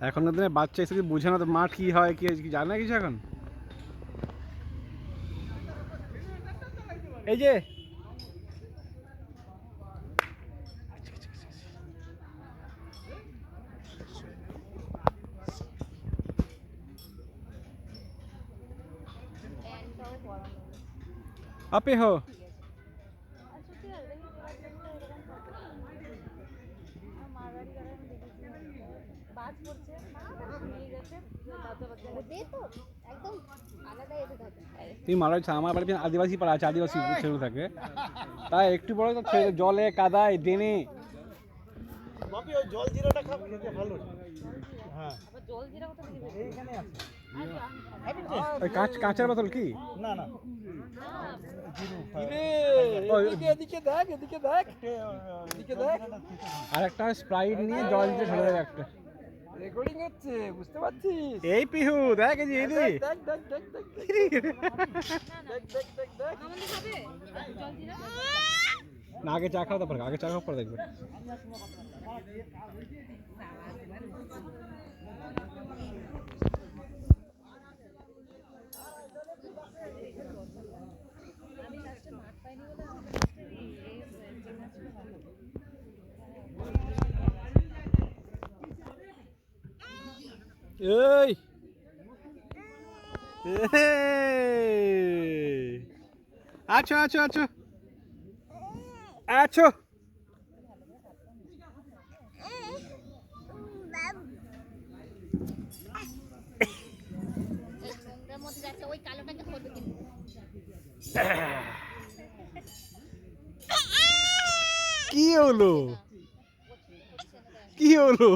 এখনকার দিনে বাচ্চা এসে বুঝে না তো মাঠ কি হয়, কি কি জানে কিছু এখন? এই যে। আপে হো আর সত্যি আর দেখি প্যান্টটা এরকম থাকে। আর মারবাড়ি করে আমি দেখেছি নিয়ে গেছে। তো একদম আলাদা থাকে তুমি মারা আমার বাড়িতে আদিবাসী পাড়া আছে আদিবাসী ছেলে থাকে। তাই একটু বড় তো ছেলে জলে কাদায় ডেনে। বাপি ওই জল জিরাটা খাব খেতে ভালো হ্যাঁ। জল জিরা কোথা এইখানে আছে? ওই কাঁচ কাঁচের বোতল কি? না না। আর একটা স্প্রাইট নিয়ে জল দিয়ে ঢেলে দেবে একটা। রেকর্ডিং হচ্ছে বুঝতে পারছিস এই পিহু দেখ এই দেখ দেখ দেখ দেখ দেখ দেখ দেখ দেখ দেখ দেখ আমাদের খাবে জল জিরা না আগে চা খাও তারপর আগে চা খাও পরে দেখবে এই। আছো আছো আছো। আছো। কি হলো? কি হলো?